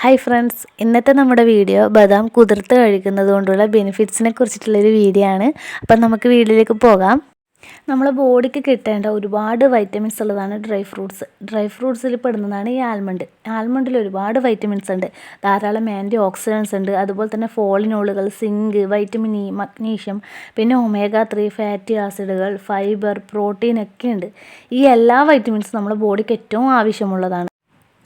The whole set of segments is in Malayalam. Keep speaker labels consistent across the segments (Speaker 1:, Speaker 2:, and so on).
Speaker 1: ഹായ് ഫ്രണ്ട്സ് ഇന്നത്തെ നമ്മുടെ വീഡിയോ ബദാം കുതിർത്ത് കഴിക്കുന്നത് കൊണ്ടുള്ള ബെനിഫിറ്റ്സിനെ കുറിച്ചിട്ടുള്ളൊരു വീഡിയോ ആണ്. അപ്പം നമുക്ക് വീഡിയോയിലേക്ക് പോകാം. നമ്മളെ ബോഡിക്ക് കിട്ടേണ്ട ഒരുപാട് വൈറ്റമിൻസ് ഉള്ളതാണ് ഡ്രൈ ഫ്രൂട്ട്സ് ഡ്രൈ ഫ്രൂട്ട്സിൽ പെടുന്നതാണ് ഈ ആൽമണ്ട് ആൽമണ്ടിൽ ഒരുപാട് വൈറ്റമിൻസ് ഉണ്ട്. ധാരാളം ആന്റി ഓക്സിഡൻസ് ഉണ്ട്. അതുപോലെ തന്നെ ഫോളിനോളുകൾ സിങ്ക് വൈറ്റമിൻ ഇ മഗ്നീഷ്യം പിന്നെ ഒമേഗ ത്രീ ഫാറ്റി ആസിഡുകൾ ഫൈബർ പ്രോട്ടീൻ ഒക്കെ ഉണ്ട്. ഈ എല്ലാ വൈറ്റമിൻസും നമ്മുടെ ബോഡിക്ക് ഏറ്റവും ആവശ്യമുള്ളതാണ്.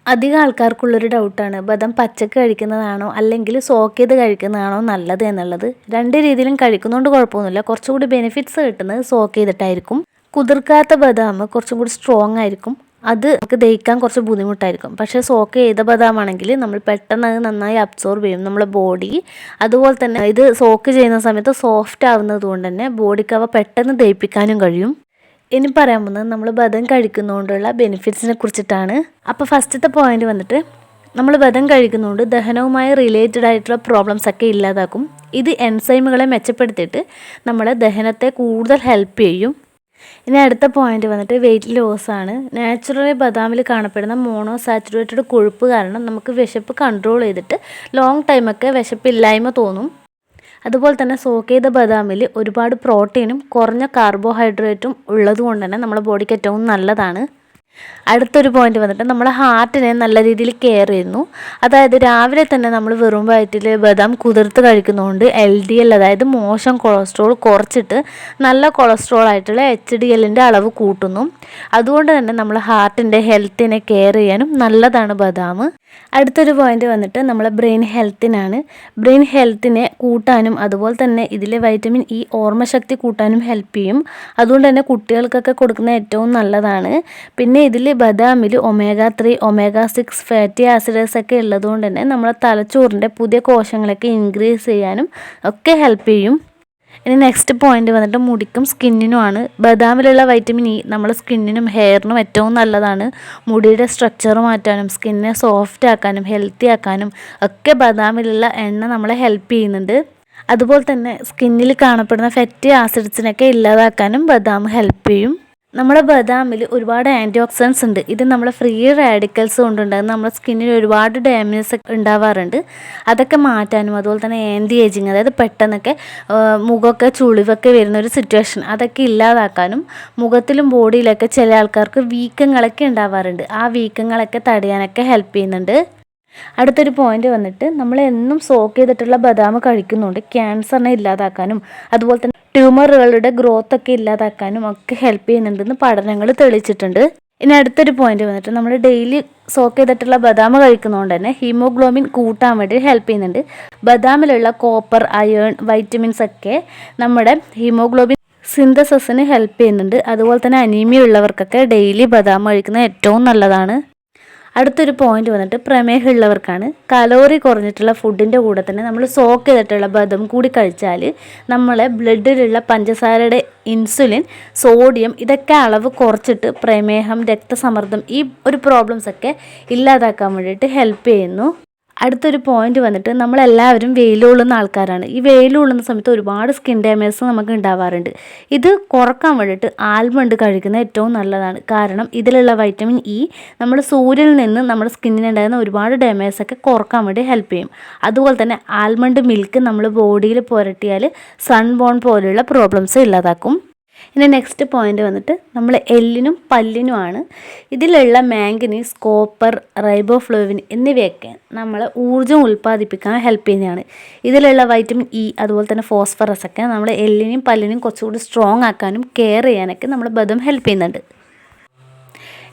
Speaker 1: അധികം ആൾക്കാർക്കുള്ളൊരു ഡൗട്ടാണ് ബദം പച്ചക്ക് കഴിക്കുന്നതാണോ അല്ലെങ്കിൽ സോക്ക് ചെയ്ത് കഴിക്കുന്നതാണോ നല്ലത് എന്നുള്ളത്. രണ്ട് രീതിയിലും കഴിക്കുന്നതുകൊണ്ട് കുഴപ്പമൊന്നുമില്ല. കുറച്ചുകൂടി ബെനിഫിറ്റ്സ് കിട്ടുന്നത് സോക്ക് ചെയ്തിട്ടായിരിക്കും. കുതിർക്കാത്ത ബദാം കുറച്ചും കൂടി സ്ട്രോങ് ആയിരിക്കും. അത് നമുക്ക് ദഹിക്കാൻ കുറച്ച് ബുദ്ധിമുട്ടായിരിക്കും. പക്ഷേ സോക്ക് ചെയ്ത ബദാം ആണെങ്കിൽ നമ്മൾ പെട്ടെന്ന് അത് നന്നായി അബ്സോർബ് ചെയ്യും. നമ്മുടെ ബോഡി അതുപോലെ തന്നെ ഇത് സോക്ക് ചെയ്യുന്ന സമയത്ത് സോഫ്റ്റ് ആവുന്നത് കൊണ്ട് തന്നെ ബോഡിക്ക് അവ പെട്ടെന്ന് ദഹിപ്പിക്കാനും കഴിയും. ഇനി പറയാൻ പോകുന്നത് നമ്മൾ ബദം കഴിക്കുന്നതുകൊണ്ടുള്ള ബെനിഫിറ്റ്സിനെ കുറിച്ചിട്ടാണ്. അപ്പോൾ ഫസ്റ്റത്തെ പോയിന്റ് വന്നിട്ട് നമ്മൾ ബദം കഴിക്കുന്നതുകൊണ്ട് ദഹനവുമായി റിലേറ്റഡ് ആയിട്ടുള്ള പ്രോബ്ലംസ് ഒക്കെ ഇല്ലാതാക്കും. ഇത് എൻസൈമുകളെ മെച്ചപ്പെടുത്തിയിട്ട് നമ്മളെ ദഹനത്തെ കൂടുതൽ ഹെൽപ്പ് ചെയ്യും. ഇനി അടുത്ത പോയിന്റ് വന്നിട്ട് വെയിറ്റ് ലോസ് ആണ്. നാച്ചുറലി ബദാമിൽ കാണപ്പെടുന്ന മോണോ സാച്ചുറേറ്റഡ് കൊഴുപ്പ് കാരണം നമുക്ക് വിശപ്പ് കൺട്രോൾ ചെയ്തിട്ട് ലോങ് ടൈമൊക്കെ വിശപ്പില്ലായ്മ തോന്നും. അതുപോലെ തന്നെ സോക്ക് ചെയ്ത ബദാമിൽ ഒരുപാട് പ്രോട്ടീനും കുറഞ്ഞ കാർബോഹൈഡ്രേറ്റും ഉള്ളതുകൊണ്ട് തന്നെ നമ്മുടെ ബോഡിക്ക് ഏറ്റവും നല്ലതാണ്. അടുത്തൊരു പോയിന്റ് വന്നിട്ട് നമ്മുടെ ഹാർട്ടിനെ നല്ല രീതിയിൽ കെയർ ചെയ്യുന്നു. അതായത് രാവിലെ തന്നെ നമ്മൾ വെറും വയറ്റിൽ ബദാം കുതിർത്ത് കഴിക്കുന്നതുകൊണ്ട് എൽ ഡി എൽ അതായത് മോശം കൊളസ്ട്രോൾ കുറച്ചിട്ട് നല്ല കൊളസ്ട്രോൾ ആയിട്ടുള്ള എച്ച് ഡി എല്ലിന്റെ അളവ് കൂട്ടുന്നു. അതുകൊണ്ട് തന്നെ നമ്മൾ ഹാർട്ടിന്റെ ഹെൽത്തിനെ കെയർ ചെയ്യാനും നല്ലതാണ് ബദാം. അടുത്തൊരു പോയിന്റ് വന്നിട്ട് നമ്മളെ ബ്രെയിൻ ഹെൽത്തിനാണ് ബ്രെയിൻ ഹെൽത്തിനെ കൂട്ടാനും അതുപോലെ തന്നെ ഇതിലെ വൈറ്റമിൻ ഇ ഓർമ്മശക്തി കൂട്ടാനും ഹെൽപ്പ് ചെയ്യും. അതുകൊണ്ട് തന്നെ കുട്ടികൾക്കൊക്കെ കൊടുക്കുന്ന ഏറ്റവും നല്ലതാണ്. പിന്നെ ഇതിൽ ബദാമിൽ omega three omega six fatty acids ഒക്കെ ഉള്ളതുകൊണ്ട് തന്നെ നമ്മളെ തലച്ചോറിന്റെ പുതിയ കോശങ്ങളൊക്കെ ഇൻക്രീസ് ചെയ്യാനും ഒക്കെ ഹെൽപ്പ് ചെയ്യും. ഇനി നെക്സ്റ്റ് പോയിന്റ് വന്നിട്ട് മുടിക്കും സ്കിന്നിനുമാണ് ബദാമിലുള്ള വൈറ്റമിൻ ഇ നമ്മുടെ സ്കിന്നിനും ഹെയറിനും ഏറ്റവും നല്ലതാണ്. മുടിയുടെ സ്ട്രക്ചർ മാറ്റാനും സ്കിന്നിനെ സോഫ്റ്റ് ആക്കാനും ഹെൽത്തി ആക്കാനും ഒക്കെ ബദാമിലുള്ള എണ്ണ നമ്മളെ ഹെൽപ്പ് ചെയ്യുന്നുണ്ട്. അതുപോലെ തന്നെ സ്കിന്നിൽ കാണപ്പെടുന്ന ഫെറ്റി ആസിഡ്സിനൊക്കെ ഇല്ലാതാക്കാനും ബദാം ഹെൽപ്പ് ചെയ്യും. നമ്മുടെ ബദാമിൽ ഒരുപാട് ആന്റി ഓക്സിഡൻസ് ഉണ്ട്. ഇത് നമ്മളെ ഫ്രീ റാഡിക്കൽസ് കൊണ്ടുണ്ടാകുന്ന നമ്മുടെ സ്കിന്നിൽ ഒരുപാട് ഡാമേജസ് ഉണ്ടാവാറുണ്ട്. അതൊക്കെ മാറ്റാനും അതുപോലെ തന്നെ ആന്റി ഏജിങ് അതായത് പെട്ടെന്നൊക്കെ മുഖമൊക്കെ ചുളിവൊക്കെ വരുന്ന ഒരു സിറ്റുവേഷൻ അതൊക്കെ ഇല്ലാതാക്കാനും മുഖത്തിലും ബോഡിയിലൊക്കെ ചില ആൾക്കാർക്ക് വീക്കങ്ങളൊക്കെ ഉണ്ടാവാറുണ്ട്. ആ വീക്കങ്ങളൊക്കെ തടയാനൊക്കെ ഹെൽപ്പ് ചെയ്യുന്നുണ്ട്. അടുത്തൊരു പോയിന്റ് വന്നിട്ട് നമ്മൾ എന്നും സോക്ക് ചെയ്തിട്ടുള്ള ബദാം കഴിക്കുന്നുണ്ട്. ക്യാൻസറിനെ ഇല്ലാതാക്കാനും അതുപോലെ തന്നെ ട്യൂമറുകളുടെ ഗ്രോത്ത് ഒക്കെ ഇല്ലാതാക്കാനും ഒക്കെ ഹെൽപ്പ് ചെയ്യുന്നുണ്ടെന്ന് പഠനങ്ങൾ തെളിയിച്ചിട്ടുണ്ട്. ഇനി അടുത്തൊരു പോയിന്റ് വന്നിട്ട് നമ്മൾ ഡെയിലി സോക്ക് ചെയ്തിട്ടുള്ള ബദാം കഴിക്കുന്നതുകൊണ്ട് തന്നെ ഹീമോഗ്ലോബിൻ കൂട്ടാൻ വേണ്ടി ഹെൽപ്പ് ചെയ്യുന്നുണ്ട്. ബദാമിലുള്ള കോപ്പർ അയേൺ വൈറ്റമിൻസ് ഒക്കെ നമ്മുടെ ഹീമോഗ്ലോബിൻ സിന്തസിന് ഹെൽപ്പ് ചെയ്യുന്നുണ്ട്. അതുപോലെ തന്നെ അനീമിയ ഉള്ളവർക്കൊക്കെ ഡെയിലി ബദാം കഴിക്കുന്നത് ഏറ്റവും നല്ലതാണ്. അടുത്തൊരു പോയിന്റ് വന്നിട്ട് പ്രമേഹമുള്ളവർക്കാണ്. കലോറി കുറഞ്ഞിട്ടുള്ള ഫുഡിന്റെ കൂടെ തന്നെ നമ്മൾ സോക്ക് ചെയ്തിട്ടുള്ള ബദം കൂടി കഴിച്ചാൽ നമ്മളെ ബ്ലഡിലുള്ള പഞ്ചസാരയുടെ ഇൻസുലിൻ സോഡിയം ഇതൊക്കെ അളവ് കുറച്ചിട്ട് പ്രമേഹം രക്തസമ്മർദ്ദം ഈ ഒരു പ്രോബ്ലംസ് ഒക്കെ ഇല്ലാതാക്കാൻ വേണ്ടിയിട്ട് ഹെൽപ്പ് ചെയ്യുന്നു. അടുത്തൊരു പോയിന്റ് വന്നിട്ട് നമ്മളെല്ലാവരും വെയിലുള്ളുന്ന ആൾക്കാരാണ്. ഈ വെയിലുള്ളുന്ന സമയത്ത് ഒരുപാട് സ്കിൻ ഡാമേജ് നമുക്ക് ഉണ്ടാവാറുണ്ട് ഇത് കുറയ്ക്കാൻ വേണ്ടിയിട്ട് ആൽമണ്ട് കഴിക്കുന്നത് ഏറ്റവും നല്ലതാണ്. കാരണം ഇതിലുള്ള വൈറ്റമിൻ ഇ നമ്മൾ സൂര്യനിൽ നിന്ന് നമ്മുടെ സ്കിന്നിനുണ്ടാകുന്ന ഒരുപാട് ഡാമേജ് ഒക്കെ കുറയ്ക്കാൻ വേണ്ടി ഹെൽപ്പ് ചെയ്യും. അതുപോലെ തന്നെ ആൽമണ്ട് മിൽക്ക് നമ്മൾ ബോഡിയിൽ പുരട്ടിയാൽ സൺബോൺ പോലെയുള്ള പ്രോബ്ലംസ് ഇല്ലാതാക്കും. ഇനി നെക്സ്റ്റ് പോയിന്റ് വന്നിട്ട് നമ്മൾ എല്ലിനും പല്ലിനുമാണ്. ഇതിലുള്ള മാംഗനീസ് കോപ്പർ റൈബോഫ്ലോവിൻ എന്നിവയൊക്കെ നമ്മൾ ഊർജം ഉൽപ്പാദിപ്പിക്കാൻ ഹെൽപ്പ് ചെയ്യുന്നതാണ്. ഇതിലുള്ള വൈറ്റമിൻ ഇ അതുപോലെ തന്നെ ഫോസ്ഫറസ് ഒക്കെ നമ്മൾ എല്ലിനും പല്ലിനും കുറച്ചുകൂടി സ്ട്രോങ് ആക്കാനും കെയർ ചെയ്യാനൊക്കെ നമ്മൾ ബദം ഹെൽപ്പ് ചെയ്യുന്നുണ്ട്.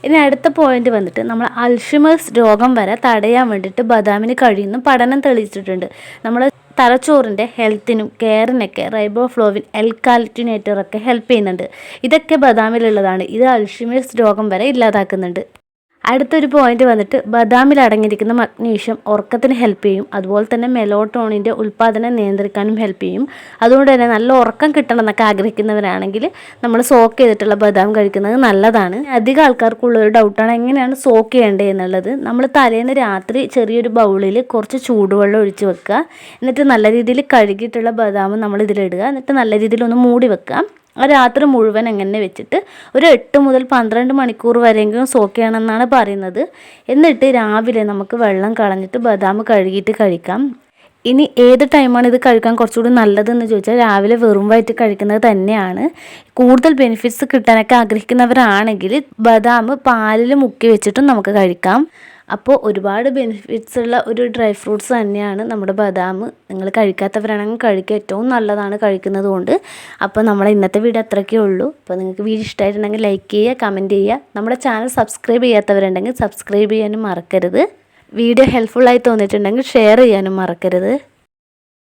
Speaker 1: ഇനി അടുത്ത പോയിന്റ് വന്നിട്ട് നമ്മൾ അൽഷിമേഴ്സ് രോഗം വരെ തടയാൻ വേണ്ടിയിട്ട് ബദാമിന് കഴിയുന്ന പഠനം തെളിയിച്ചിട്ടുണ്ട്. നമ്മൾ തലച്ചോറിന്റെ ഹെൽത്തിനും കെയറിനൊക്കെ റൈബോഫ്ലോവിൻ എൽക്കാലിറ്റിനേറ്ററൊക്കെ ഹെൽപ്പ് ചെയ്യുന്നുണ്ട്. ഇതൊക്കെ ബദാമിലുള്ളതാണ്. ഇത് അൽഷിമേഴ്സ് രോഗം വരെ ഇല്ലാതാക്കുന്നുണ്ട്. അടുത്തൊരു പോയിന്റ് വന്നിട്ട് ബദാമിൽ അടങ്ങിയിരിക്കുന്ന മഗ്നീഷ്യം ഉറക്കത്തിന് ഹെൽപ്പ് ചെയ്യും. അതുപോലെ തന്നെ മെലോട്ടോണിന്റെ ഉൽപ്പാദനം നിയന്ത്രിക്കാനും ഹെൽപ്പ് ചെയ്യും. അതുകൊണ്ട് തന്നെ നല്ല ഉറക്കം കിട്ടണം എന്നൊക്കെ ആഗ്രഹിക്കുന്നവരാണെങ്കിൽ നമ്മൾ സോക്ക് ചെയ്തിട്ടുള്ള ബദാം കഴിക്കുന്നത് നല്ലതാണ്. അധികം ആൾക്കാർക്കുള്ള ഒരു ഡൗട്ടാണ് എങ്ങനെയാണ് സോക്ക് ചെയ്യേണ്ടത് എന്നുള്ളത്. നമ്മൾ തലേന്ന് രാത്രി ചെറിയൊരു ബൗളിൽ കുറച്ച് ചൂടുവെള്ളം ഒഴിച്ച് വെക്കുക. എന്നിട്ട് നല്ല രീതിയിൽ കഴുകിയിട്ടുള്ള ബദാം നമ്മൾ ഇതിലിടുക. എന്നിട്ട് നല്ല രീതിയിൽ ഒന്ന് മൂടി വെക്കുക. രാത്രി മുഴുവൻ എങ്ങനെ വെച്ചിട്ട് ഒരു എട്ട് മുതൽ പന്ത്രണ്ട് മണിക്കൂർ വരെയെങ്കിലും സോക്ക് പറയുന്നത്. എന്നിട്ട് രാവിലെ നമുക്ക് വെള്ളം കളഞ്ഞിട്ട് ബദാം കഴുകിയിട്ട് കഴിക്കാം. ഇനി ഏത് ടൈമാണ് ഇത് കഴിക്കാൻ കുറച്ചുകൂടി നല്ലതെന്ന് ചോദിച്ചാൽ രാവിലെ വെറും വയറ്റ് കഴിക്കുന്നത് തന്നെയാണ്. കൂടുതൽ ബെനിഫിറ്റ്സ് കിട്ടാനൊക്കെ ആഗ്രഹിക്കുന്നവരാണെങ്കിൽ ബദാം പാലിൽ മുക്കി വെച്ചിട്ടും നമുക്ക് കഴിക്കാം. അപ്പോൾ ഒരുപാട് ബെനിഫിറ്റ്സ് ഉള്ള ഒരു ഡ്രൈ ഫ്രൂട്ട്സ് തന്നെയാണ് നമ്മുടെ ബദാം. നിങ്ങൾ കഴിക്കാത്തവരാണെങ്കിൽ കഴിക്കുക. ഏറ്റവും നല്ലതാണ് കഴിക്കുന്നത് കൊണ്ട്. അപ്പോൾ നമ്മളെ ഇന്നത്തെ വീഡിയോ അത്രയ്ക്കേ ഉള്ളൂ. അപ്പോൾ നിങ്ങൾക്ക് വീഡിയോ ഇഷ്ടമായിട്ടുണ്ടെങ്കിൽ ലൈക്ക് ചെയ്യുക കമന്റ് ചെയ്യുക. നമ്മുടെ ചാനൽ സബ്സ്ക്രൈബ് ചെയ്യാത്തവരുണ്ടെങ്കിൽ സബ്സ്ക്രൈബ് ചെയ്യാനും മറക്കരുത്. വീഡിയോ ഹെൽപ്ഫുള്ളായി തോന്നിയിട്ടുണ്ടെങ്കിൽ ഷെയർ ചെയ്യാനും മറക്കരുത്.